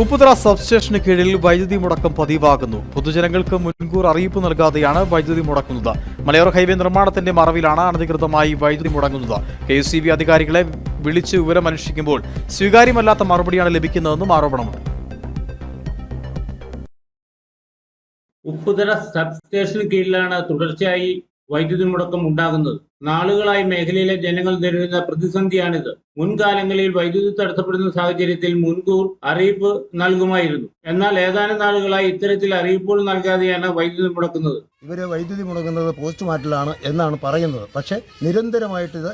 ഉപ്പുതറ സബ്സ്റ്റേഷന് കീഴിൽ വൈദ്യുതി മുടക്കം പതിവാകുന്നു. പൊതുജനങ്ങൾക്ക് മുൻകൂർ അറിയിപ്പ് നൽകാതെയാണ് വൈദ്യുതി മുടക്കുന്നത്. മലയോര ഹൈവേ നിർമ്മാണത്തിന്റെ മറവിലാണ് അനധികൃതമായി വൈദ്യുതി മുടങ്ങുന്നത്. കെ എസ് അധികാരികളെ വിളിച്ച് വിവരമന്വേഷിക്കുമ്പോൾ സ്വീകാര്യമല്ലാത്ത മറുപടിയാണ് ലഭിക്കുന്നതെന്നും ആരോപണമുണ്ട്. ഉപ്പുതറ സബ്സ്റ്റേഷന് കീഴിലാണ് തുടർച്ചയായി വൈദ്യുതി മുടക്കം ഉണ്ടാകുന്നത്. നാളുകളായി മേഖലയിലെ ജനങ്ങൾ നേരിടുന്ന പ്രതിസന്ധിയാണിത്. മുൻകാലങ്ങളിൽ വൈദ്യുതി തടസ്സപ്പെടുന്ന സാഹചര്യത്തിൽ മുൻകൂർ അറിയിപ്പ് നൽകുമായിരുന്നു. എന്നാൽ ഏതാനും നാളുകളായി ഇത്തരത്തിൽ അറിയിപ്പുകൾ നൽകാതെയാണ് വൈദ്യുതി മുടക്കുന്നത്. ഇവർ വൈദ്യുതി മുടങ്ങുന്നത് പോസ്റ്റ് മാറ്റിലാണ് എന്നാണ് പറയുന്നത്. പക്ഷേ നിരന്തരമായിട്ട് ഇത്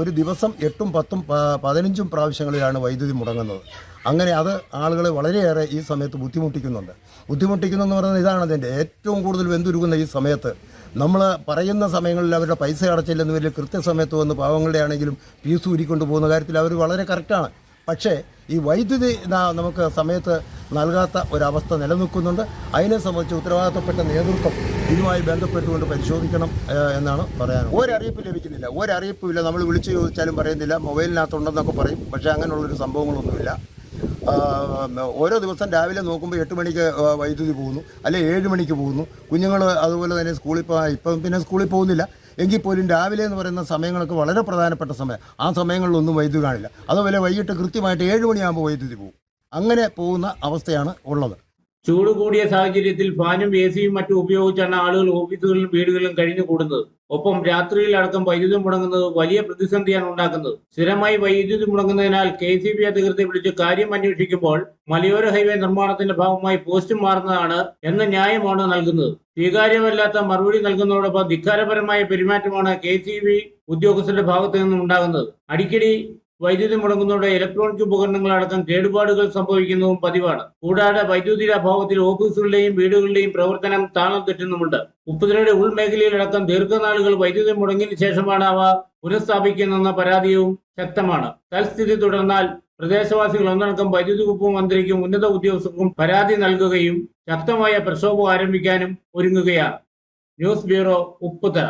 ഒരു ദിവസം എട്ടും പത്തും പതിനഞ്ചും പ്രാവശ്യങ്ങളിലാണ് വൈദ്യുതി മുടങ്ങുന്നത്. അങ്ങനെ അത് ആളുകളെ വളരെയേറെ ഈ സമയത്ത് ബുദ്ധിമുട്ടിക്കുന്നുണ്ട്. ബുദ്ധിമുട്ടിക്കുന്നതെന്ന് പറയുന്നത് ഇതാണ് അതിന്റെ ഏറ്റവും കൂടുതൽ വെന്തുരുകുന്ന ഈ സമയത്ത്. നമ്മൾ പറയുന്ന സമയങ്ങളിൽ അവരുടെ പൈസ അടച്ചില്ലെന്ന് വലിയ കൃത്യസമയത്ത് വന്ന് പാവങ്ങളുടെ ആണെങ്കിലും ഫീസ് ഊരിക്കൊണ്ട് പോകുന്ന കാര്യത്തിൽ അവർ വളരെ കറക്റ്റാണ് പക്ഷേ ഈ വൈദ്യുതി നമുക്ക് സമയത്ത് നൽകാത്ത ഒരവസ്ഥ നിലനിൽക്കുന്നുണ്ട്. അതിനെ സംബന്ധിച്ച് ഉത്തരവാദിത്തപ്പെട്ട നേതൃത്വം ഇതുമായി ബന്ധപ്പെട്ടുകൊണ്ട് പരിശോധിക്കണം എന്നാണ് പറയാൻ ഒരറിയിപ്പ് ലഭിക്കുന്നില്ല. ഒരറിയിപ്പുമില്ല. നമ്മൾ വിളിച്ചു ചോദിച്ചാലും പറയുന്നില്ല. മൊബൈലിനകത്തുണ്ടെന്നൊക്കെ പറയും. പക്ഷേ അങ്ങനെയുള്ളൊരു സംഭവങ്ങളൊന്നുമില്ല. ഓരോ ദിവസം രാവിലെ നോക്കുമ്പോൾ എട്ട് മണിക്ക് വൈദ്യുതി പോകുന്നു. അല്ലെ ഏഴ് മണിക്ക് പോകുന്നു. കുഞ്ഞുങ്ങൾ അതുപോലെ തന്നെ സ്കൂളിൽ പോ ഇപ്പം പിന്നെ സ്കൂളിൽ പോകുന്നില്ല. എങ്കിൽ പോലും രാവിലെ എന്ന് പറയുന്ന സമയങ്ങളൊക്കെ വളരെ പ്രധാനപ്പെട്ട സമയം. ആ സമയങ്ങളിലൊന്നും വൈദ്യുതി കാണില്ല. അതുപോലെ വൈകിട്ട് കൃത്യമായിട്ട് ഏഴ് മണിയാകുമ്പോൾ വൈദ്യുതി പോകും. അങ്ങനെ പോകുന്ന അവസ്ഥയാണ് ഉള്ളത്. ചൂട് കൂടിയ സാഹചര്യത്തിൽ ഫാനും എ സിയും മറ്റും ഉപയോഗിച്ചാണ് ആളുകൾ ഓഫീസുകളിലും വീടുകളിലും കഴിഞ്ഞു കൂടുന്നത്. ഒപ്പം രാത്രിയിൽ അടക്കം വൈദ്യുതി മുടങ്ങുന്നത് വലിയ പ്രതിസന്ധിയാണ് ഉണ്ടാക്കുന്നത്. സ്ഥിരമായി വൈദ്യുതി മുടങ്ങുന്നതിനാൽ കെ സി ബി അധികൃതരെ വിളിച്ച് കാര്യം അന്വേഷിക്കുമ്പോൾ മലയോര ഹൈവേ നിർമ്മാണത്തിന്റെ ഭാഗമായി പോസ്റ്റ് മാറുന്നതാണ് എന്ന ന്യായമാണ് നൽകുന്നത്. സ്വീകാര്യമല്ലാത്ത മറുപടി നൽകുന്നതോടൊപ്പം ധിക്കാരപരമായ പെരുമാറ്റമാണ് കെ സി ബി ഉദ്യോഗസ്ഥരുടെ ഭാഗത്തു നിന്നും ഉണ്ടാകുന്നത്. അടിക്കടി വൈദ്യുതി മുടങ്ങുന്നതോടെ ഇലക്ട്രോണിക് ഉപകരണങ്ങളടക്കം കേടുപാടുകൾ സംഭവിക്കുന്നതും പതിവാണ്. കൂടാതെ വൈദ്യുതിയുടെ അഭാവത്തിൽ ഓഫീസുകളുടെയും വീടുകളുടെയും പ്രവർത്തനം താളം തെറ്റുന്നുമുണ്ട്. ഉപ്പുതിരയുടെ ഉൾമേഖലയിലടക്കം ദീർഘനാളുകൾ വൈദ്യുതി മുടങ്ങിയതിനു ശേഷമാണ് അവ പുനഃസ്ഥാപിക്കുന്നതെന്ന പരാതിയും ശക്തമാണ്. തൽസ്ഥിതി തുടർന്നാൽ പ്രദേശവാസികൾ ഒന്നടക്കം വൈദ്യുതി വകുപ്പ് മന്ത്രിക്കും ഉന്നത ഉദ്യോഗസ്ഥർക്കും പരാതി നൽകുകയും ശക്തമായ പ്രക്ഷോഭം ആരംഭിക്കാനും ഒരുങ്ങുകയാണ്. News bureau Upputhara.